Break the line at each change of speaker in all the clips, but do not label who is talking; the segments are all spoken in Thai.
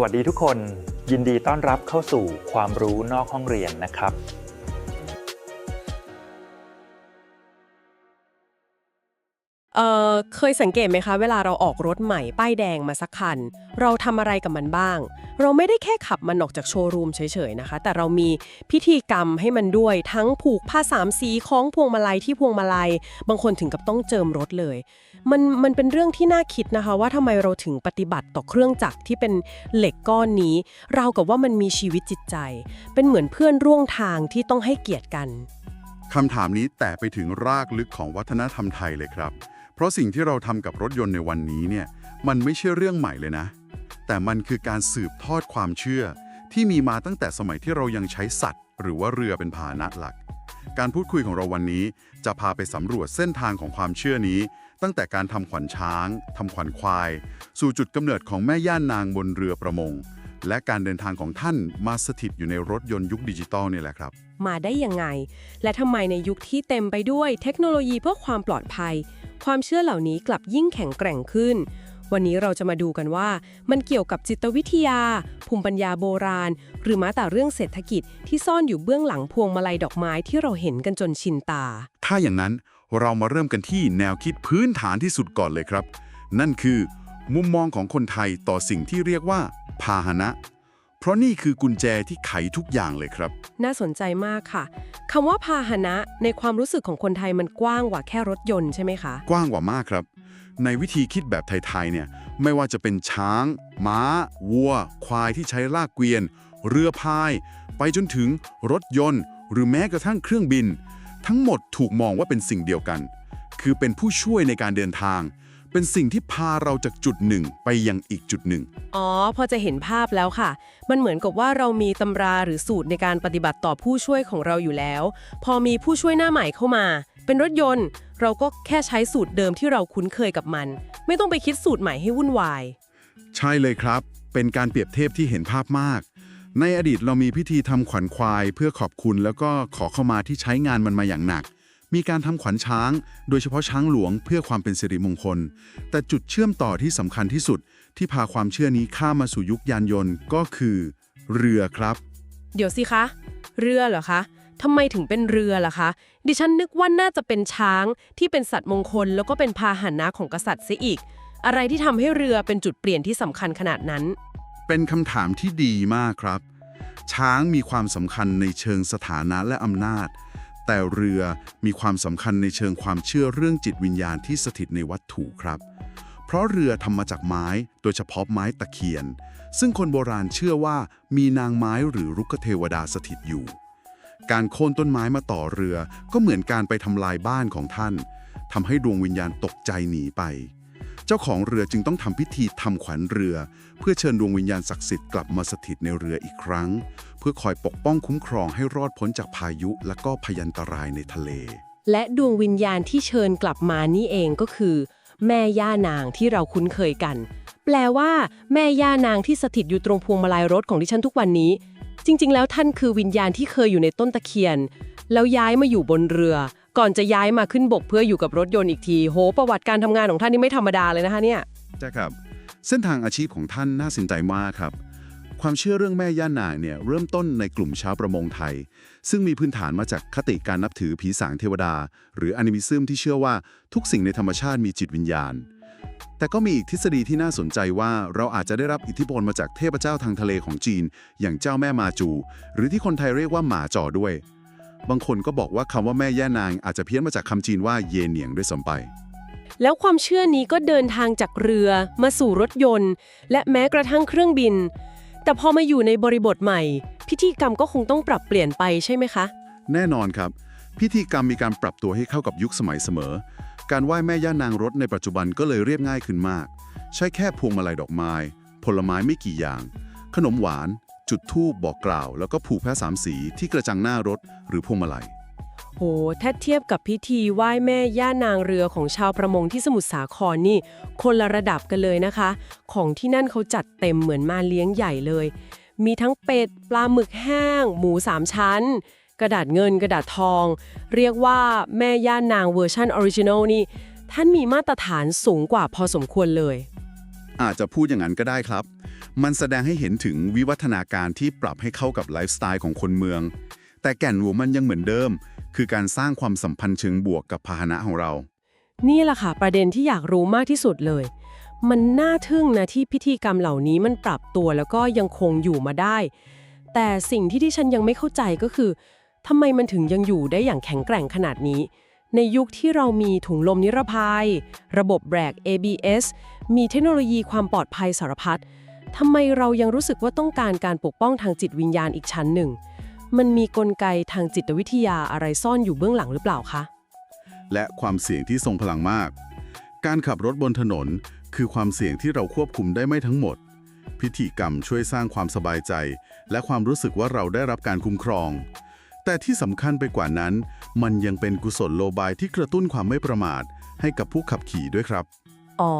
วัสดีทุกคน ยินดีต้อนรับเข้าสู่ความรู้นอกห้องเรียนนะครับ
เอ่อเคยสังเกตไหมคะ เวลาเราออกรถใหม่ ป้ายแดงมาสักคัน เราทำอะไรกับมันบ้าง เราไม่ได้แค่ขับมันออกจากโชว์รูมเฉยๆนะคะ แต่เรามีพิธีกรรมให้มันด้วยทั้งผูกผ้าสามสีคล้องพวงมาลัยที่พวงมาลัย บางคนถึงกับต้องเจิมรถเลย มันมันเป็นเรื่องที่น่าคิดนะคะ ว่าทำไมเราถึงปฏิบัติต่อเครื่องจักรที่เป็นเหล็กก้อนนี้ เรากับว่ามันมีชีวิตจิตใจ เป็นเหมือนเพื่อนร่วมทางที่ต้องให้เกียรติกัน
คำถามนี้แตะไปถึงรากลึกของวัฒนธรรมไทยเลยครับ เพราะสิ่งที่เราทำกับรถยนต์ในวันนี้เนี่ยมันไม่ใช่เรื่องใหม่เลยนะ แต่มันคือการสืบทอดความเชื่อ ที่มีมาตั้งแต่สมัยที่เรายังใช้สัตว์ หรือว่าเรือเป็นพาหนะหลัก การพูดคุยของเราวันนี้จะพาไปสำรวจเส้นทางของความเชื่อนี้ ตั้งแต่การทำขวัญช้างทำขวัญควาย สู่จุดกำเนิดของแม่ย่านนางบนเรือประมง และการเดินทางของท่านมาสถิตอยู่ในรถยนต์ยุคดิจิตอลนี่แหละครับ
มาได้ยังไง และทำไมในยุคที่เต็มไปด้วยเทคโนโลยีเพื่อความปลอดภัย ความเชื่อเหล่านี้กลับยิ่งแข็งแกร่งขึ้น วันนี้เราจะมาดูกันว่ามันเกี่ยวกับจิตวิทยา ภูมิปัญญาโบราณ หรือแม้แต่เรื่องเศรษฐกิจที่ซ่อนอยู่เบื้องหลังพวงมาลัยดอกไม้ที่เราเห็นกันจนชินตา
ถ้าอย่างนั้น เรามาเริ่มกันที่แนวคิดพื้นฐานที่สุดก่อนเลยครับ นั่นคือ มุมมองของคนไทยต่อสิ่งที่เรียกว่า พาหนะ เพราะนี่คือกุญแจที่ไขทุกอย่างเลยครับ
น่าสนใจมากค่ะคำว่าพาหนะในความรู้สึกของคนไทยมันกว้างกว่าแค่รถยนต์ใช่ไหมคะ
กว้างกว่ามากครับ ในวิธีคิดแบบไทยๆเนี่ยไม่ว่าจะเป็นช้าง ม้า วัว ควายที่ใช้ลากเกวียน เรือพาย ไปจนถึงรถยนต์ หรือแม้กระทั่งเครื่องบิน ทั้งหมดถูกมองว่าเป็นสิ่งเดียวกัน คือเป็นผู้ช่วยในการเดินทาง เป็นสิ่งที่พาเราจากจุดหนึ่งไปยังอีกจุดหนึ่ง
อ๋อ พอจะเห็นภาพแล้วค่ะ มันเหมือนกับว่าเรามีตำราหรือสูตรในการปฏิบัติต่อผู้ช่วยของเราอยู่แล้ว พอมีผู้ช่วยหน้าใหม่เข้ามา เป็นรถยนต์ เราก็แค่ใช้สูตรเดิมที่เราคุ้นเคยกับมัน ไม่ต้องไปคิดสูตรใหม่ให้วุ่นวาย
ใช่เลยครับ เป็นการเปรียบเทียบที่เห็นภาพมาก ในอดีตเรามีพิธีทำขวัญควายเพื่อขอบคุณแล้วก็ขอเข้ามาที่ใช้งานมันมาอย่างหนัก มีการทำขวัญช้าง โดยเฉพาะช้างหลวงเพื่อความเป็นสิริมงคล แต่จุดเชื่อมต่อที่สำคัญที่สุด ที่พาความเชื่อนี้ข้ามมาสู่ยุคยานยนต์ก็คือ เรือครับ
เดี๋ยวสิคะ เรือเหรอคะทำไมถึงเป็นเรือล่ะคะ ดิฉันนึกว่าน่าจะเป็นช้างที่เป็นสัตว์มงคล แล้วก็เป็นพาหนะของกษัตริย์เสียอีก อะไรที่ทำให้เรือเป็นจุดเปลี่ยนที่สำคัญขนาดนั้น
เป็นคำถามที่ดีมากครับ ช้างมีความสำคัญในเชิงสถานะและอำนาจ แต่เรือมีความสำคัญในเชิงความเชื่อเรื่องจิตวิญญาณที่สถิตในวัตถุครับ เพราะเรือทำมาจากไม้ โดยเฉพาะไม้ตะเคียน ซึ่งคนโบราณเชื่อว่ามีนางไม้หรือรุกเทวดาสถิตอยู่ การโค่นต้นไม้มาต่อเรือก็เหมือนการไปทำลายบ้านของท่านทำให้ดวงวิญญาณตกใจหนีไป เจ้าของเรือจึงต้องทำพิธีทำขวัญเรือ เพื่อเชิญดวงวิญญาณศักดิ์สิทธิ์กลับมาสถิตในเรืออีกครั้ง เพื่อคอยปกป้องคุ้มครองให้รอดพ้นจากพายุและก็พยันตรายในทะเล
และดวงวิญญาณที่เชิญกลับมานี่เองก็คือ แม่ย่านางที่เราคุ้นเคยกัน แปลว่า แม่ย่านางที่สถิตอยู่ตรงพวงมาลัยรถของดิฉันทุกวันนี้ จริง ๆ แล้วท่านคือวิญญาณที่เคยอยู่ในต้นตะเคียน แล้วย้ายมาอยู่บนเรือ ก่อนจะย้ายมาขึ้นบกเพื่ออยู่กับรถยนต์อีกที โห ประวัติการทำงานของท่านนี่ไม่ธรรมดาเลยนะคะเนี่ย
ใช่ครับ เส้นทางอาชีพของท่านน่าสนใจมากครับ ความเชื่อเรื่องแม่ย่านางเนี่ยเริ่มต้นในกลุ่มชาวประมงไทย ซึ่งมีพื้นฐานมาจากคติการนับถือผีสางเทวดา หรืออนิมิซึมที่เชื่อว่าทุกสิ่งในธรรมชาติมีจิตวิญญาณ แต่ก็มีอีกทฤษฎีที่น่าสนใจว่าเราอาจจะได้รับอิทธิพลมาจากเทพเจ้าทางทะเลของจีน อย่างเจ้าแม่มาจู หรือที่คนไทยเรียกว่าหมาจ่อด้วย บางคนก็บอกว่าคำว่าแม่ย่านางอาจจะเพี้ยนมาจากคำจีนว่าเยเหนียงด้วยซ้ำไป
แล้วความเชื่อนี้ก็เดินทางจากเรือมาสู่รถยนต์ และแม้กระทั่งเครื่องบิน แต่พอมาอยู่ในบริบทใหม่ พิธีกรรมก็คงต้องปรับเปลี่ยนไปใช่ไหมคะ
แน่นอนครับ พิธีกรรมมีการปรับตัวให้เข้ากับยุคสมัยเสมอ การไหว้แม่ย่านางรถในปัจจุบันก็เลยเรียบง่ายขึ้นมาก ใช้แค่พวงมาลัยดอกไม้ ผลไม้ไม่กี่อย่าง ขนมหวาน จุดธูปบอกกล่าว แล้วก็ผูกแพะสามสีที่กระจังหน้ารถหรือพวงมาลัย
โห ถ้าเทียบกับพิธีไหว้แม่ย่านางเรือของชาวประมงที่สมุทรสาครนี่ คนละระดับกันเลยนะคะ ของที่นั่นเขาจัดเต็มเหมือนมาเลี้ยงใหญ่เลย มีทั้งเป็ด ปลาหมึกแห้ง หมูสามชั้น กระดาษเงินกระดาษทอง เรียกว่าแม่ย่านางเวอร์ชันออริจินอลนี่ ท่านมีมาตรฐานสูงกว่าพอสมควรเลย
อาจจะพูดอย่างนั้นก็ได้ครับ มันแสดงให้เห็นถึงวิวัฒนาการที่ปรับให้เข้ากับไลฟ์สไตล์ของคนเมือง แต่แก่นหัวมันยังเหมือนเดิม คือการสร้างความสัมพันธ์เชิงบวกกับพาหนะของเรา
นี่แหละค่ะ ประเด็นที่อยากรู้มากที่สุดเลย มันน่าทึ่งนะที่พิธีกรรมเหล่านี้มันปรับตัวแล้วก็ยังคงอยู่มาได้ แต่สิ่งที่ที่ฉันยังไม่เข้าใจก็คือทำไมมันถึงยังอยู่ได้อย่างแข็งแกร่งขนาดนี้ ในยุคที่เรามีถุงลมนิรภัย ระบบแบรก ABS มีเทคโนโลยีความปลอดภัยสารพัด ทำไมเรายังรู้สึกว่าต้องการการปกป้องทางจิตวิญญาณอีกชั้นหนึ่ง มันมีกลไกทางจิตวิทยาอะไรซ่อนอยู่เบื้องหลังหรือเปล่าคะ
และความเสี่ยงที่ทรงพลังมาก การขับรถบนถนน คือความเสี่ยงที่เราควบคุมได้ไม่ทั้งหมด พิธีกรรมช่วยสร้างความสบายใจ และความรู้สึกว่าเราได้รับการคุ้มครอง แต่ที่สำคัญไปกว่านั้น มันยังเป็นกุศลโลบายที่กระตุ้นความไม่ประมาท ให้กับผู้ขับขี่ด้วยครับ
อ๋อ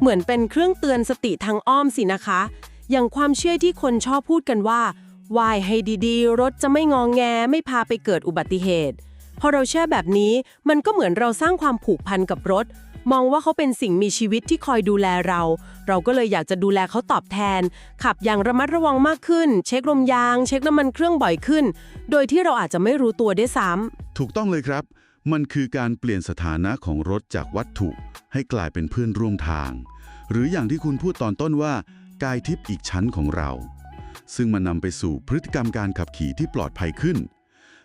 เหมือนเป็นเครื่องเตือนสติทางอ้อมสินะคะ อย่างความเชื่อที่คนชอบพูดกันว่าว่ายให้ดีๆ รถจะไม่งองแงไม่พาไปเกิดอุบัติเหตุ พอเราเชื่อแบบนี้มันก็เหมือนเราสร้างความผูกพันกับรถ มองว่าเขาเป็นสิ่งมีชีวิตที่คอยดูแลเรา เราก็เลยอยากจะดูแลเขาตอบแทน ขับอย่างระมัดระวังมากขึ้น เช็คลมยาง เช็คน้ำมันเครื่องบ่อยขึ้น โดยที่เราอาจจะไม่รู้ตัวด้วยซ้ำ
ถูกต้องเลยครับ มันคือการเปลี่ยนสถานะของรถจากวัตถุ ให้กลายเป็นเพื่อนร่วมทาง หรืออย่างที่คุณพูดตอนต้นว่า กายทิพย์อีกชั้นของเรา ซึ่งมันนำไปสู่พฤติกรรมการขับขี่ที่ปลอดภัยขึ้น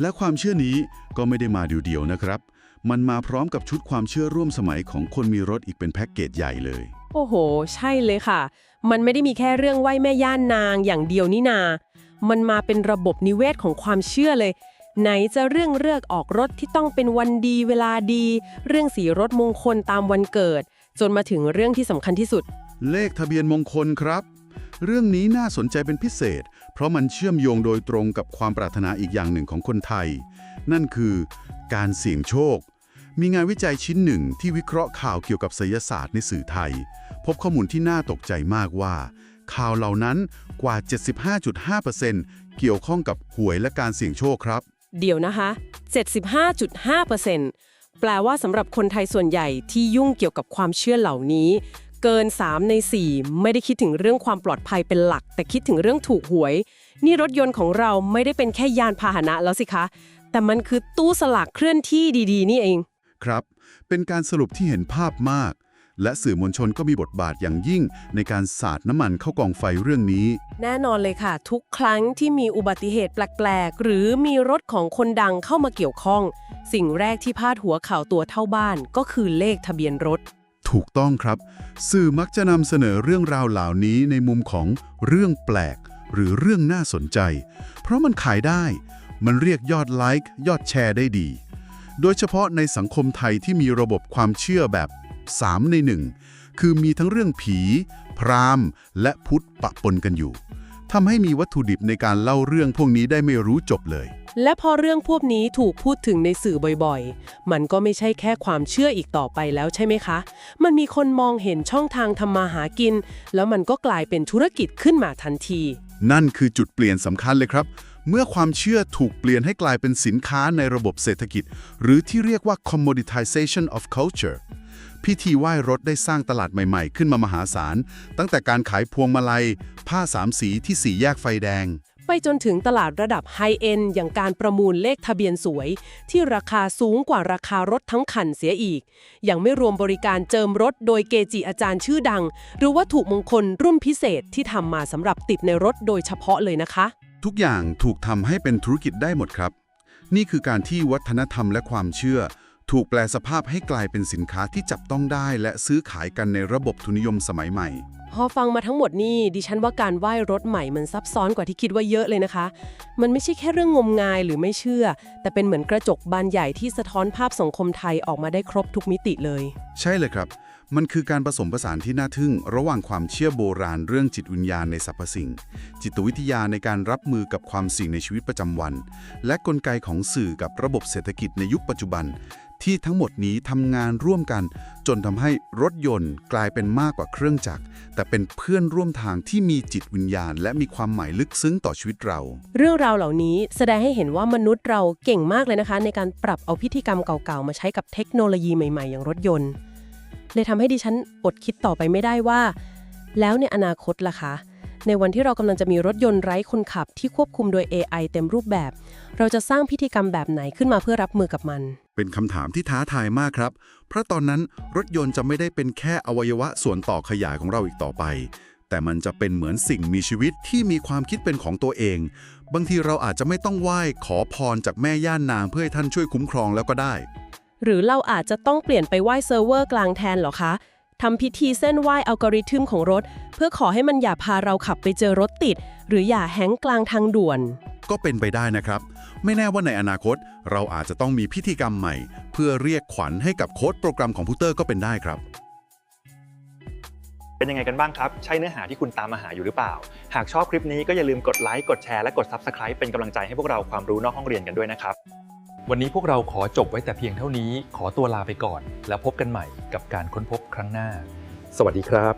และความเชื่อนี้ก็ไม่ได้มาเดียวๆนะครับ มันมาพร้อมกับชุดความเชื่อร่วมสมัยของคนมีรถอีกเป็นแพ็กเกจใหญ่เลย
โอ้โห ใช่เลยค่ะ มันไม่ได้มีแค่เรื่องไหว้แม่ย่านนางอย่างเดียวนี่นา มันมาเป็นระบบนิเวศของความเชื่อเลย ไหนจะเรื่องเลือกออกรถที่ต้องเป็นวันดีเวลาดี เรื่องสีรถมงคลตามวันเกิด จนมาถึงเรื่องที่สำคัญที่สุด
เลขทะเบียนมงคลครับ เรื่องนี้น่าสนใจเป็นพิเศษ เพราะมันเชื่อมโยงโดยตรงกับความปรารถนาอีกอย่างหนึ่งของคนไทย นั่นคือ การเสี่ยงโชค มีงานวิจัยชิ้นหนึ่งที่วิเคราะห์ข่าวเกี่ยวกับไสยศาสตร์ในสื่อไทย พบข้อมูลที่น่าตกใจมากว่าข่าวเหล่านั้นกว่า 75.5%เกี่ยวข้องกับหวยและการเสี่ยงโชคครับ
เดี๋ยวนะคะ 75.5%แปลว่าสำหรับคนไทยส่วนใหญ่ที่ยุ่งเกี่ยวกับความเชื่อเหล่านี้ เกิน 3 ใน 4 ไม่ได้คิดถึงเรื่องความปลอดภัยเป็นหลัก แต่คิดถึงเรื่องถูกหวย นี่รถยนต์ของเราไม่ได้เป็นแค่ยานพาหนะแล้วสิคะ แต่มันคือตู้สลากเคลื่อนที่ดี ๆ นี่เอง
ครับ เป็นการสรุปที่เห็นภาพมาก และสื่อมวลชนก็มีบทบาทอย่างยิ่งในการสาดน้ำมันเข้ากองไฟเรื่องนี้
แน่นอนเลยค่ะ ทุกครั้งที่มีอุบัติเหตุแปลกๆ หรือมีรถของคนดังเข้ามาเกี่ยวข้อง สิ่งแรกที่พาดหัวข่าวตัวเท่าบ้านก็คือเลขทะเบียนรถ
ถูกต้องครับ สื่อมักจะนำเสนอเรื่องราวเหล่านี้ในมุมของเรื่องแปลก หรือเรื่องน่าสนใจ เพราะมันขายได้ มันเรียกยอดไลค์ยอดแชร์ได้ดี โดยเฉพาะในสังคมไทยที่มีระบบความเชื่อแบบ 3 ใน 1 คือมีทั้งเรื่องผี พราหมณ์ และพุทธปะปนกันอยู่ทำให้มีวัตถุดิบในการเล่าเรื่องพวกนี้ได้ไม่รู้จบเลย
และพอเรื่องพวกนี้ถูกพูดถึงในสื่อบ่อยๆ มันก็ไม่ใช่แค่ความเชื่ออีกต่อไปแล้วใช่ไหมคะ มันมีคนมองเห็นช่องทางทำมาหากิน แล้วมันก็กลายเป็นธุรกิจขึ้นมาทันที
นั่นคือจุดเปลี่ยนสำคัญเลยครับ เมื่อความเชื่อถูกเปลี่ยนให้กลายเป็นสินค้าในระบบเศรษฐกิจ หรือที่เรียกว่า commoditization of culture พิธีไหว้รถได้สร้างตลาดใหม่ๆ ขึ้นมามหาศาล ตั้งแต่การขายพวงมาลัย ผ้าสามสีที่สี่แยกไฟแดง
ไปจนถึงตลาดระดับไฮเอ็นอย่างการประมูลเลขทะเบียนสวย ที่ราคาสูงกว่าราคารถทั้งคันเสียอีก ยังไม่รวมบริการเจิมรถโดยเกจิอาจารย์ชื่อดัง หรือวัตถุมงคลรุ่นพิเศษที่ทำมาสำหรับติดในรถโดยเฉพาะเลยนะคะ
ทุกอย่างถูกทำให้เป็นธุรกิจได้หมดครับ นี่คือการที่วัฒนธรรมและความเชื่อ ถูกแปลสภาพให้กลายเป็นสินค้าที่จับต้องได้ และซื้อขายกันในระบบทุนนิยมสมัยใหม่
พอฟังมาทั้งหมดนี่ดิฉันว่าการไหว้รถใหม่มันซับซ้อนกว่าที่คิดว่าเยอะเลยนะคะ มันไม่ใช่แค่เรื่องงมงายหรือไม่เชื่อ แต่เป็นเหมือนกระจกบานใหญ่ที่สะท้อนภาพสังคมไทยออกมาได้ครบทุกมิติเลย
ใช่เลยครับ มันคือการผสมผสานที่น่าทึ่ง ระหว่างความเชื่อโบราณเรื่องจิตวิญญาณในสรรพสิ่ง จิตวิทยาในการรับมือกับความสิ่งในชีวิตประจำวัน และกลไกของสื่อกับระบบเศรษฐกิจในยุคปัจจุบัน ที่ทั้งหมดนี้ทำงานร่วมกัน จนทำให้รถยนต์กลายเป็นมากกว่าเครื่องจักร แต่เป็นเพื่อนร่วมทางที่มีจิตวิญญาณ และมีความหมายลึกซึ้งต่อชีวิตเรา
เรื่องราวเหล่านี้แสดงให้เห็นว่ามนุษย์เราเก่งมากเลยนะคะ ในการปรับเอาพิธีกรรมเก่าๆมาใช้กับเทคโนโลยีใหม่ ๆ อย่างรถยนต์ เลยทำให้ดิฉันอดคิดต่อไปไม่ได้ว่า แล้วในอนาคตล่ะคะ ในวันที่เรากำลังจะมีรถยนต์ไร้คนขับที่ควบคุมโดย AI เต็มรูปแบบ เราจะสร้างพิธีกรรมแบบไหนขึ้นมาเพื่อรับมือกับมัน
เป็นคำถามที่ท้าทายมากครับ เพราะตอนนั้นรถยนต์จะไม่ได้เป็นแค่อวัยวะส่วนต่อขยายของเราอีกต่อไปแต่มันจะเป็นเหมือนสิ่งมีชีวิตที่มีความคิดเป็นของตัวเอง บางทีเราอาจจะไม่ต้องไหว้ขอพรจากแม่ย่านนางเพื่อให้ท่านช่วยคุ้มครองแล้วก็ได้
หรือเราอาจจะต้องเปลี่ยนไปไหว้เซิร์ฟเวอร์กลางแทนเหรอคะทำพิธีเส้นไหว้อัลกอริทึมของรถ เพื่อขอให้มันอย่าพาเราขับไปเจอรถติด หรืออย่าแฮงก์กลางทางด่วน
ก็เป็นไปได้นะครับ ไม่แน่ว่าในอนาคต เราอาจจะต้องมีพิธีกรรมใหม่ เพื่อเรียกขวัญให้กับโค้ดโปรแกรมคอมพิวเตอร์ก็เป็นได้ครับ
เป็นยังไงกันบ้างครับ ใช่เนื้อหาที่คุณตามมาหาอยู่หรือเปล่า หากชอบคลิปนี้ก็อย่าลืมกดไลค์ กดแชร์ และกด Subscribe เป็นกำลังใจให้พวกเราความรู้นอกห้องเรียนกันด้วยนะครับ
วันนี้พวกเราขอจบไว้แต่เพียงเท่านี้ ขอตัวลาไปก่อน แล้วพบกันใหม่กับการค้นพบครั้งหน้า
สวัสดีครับ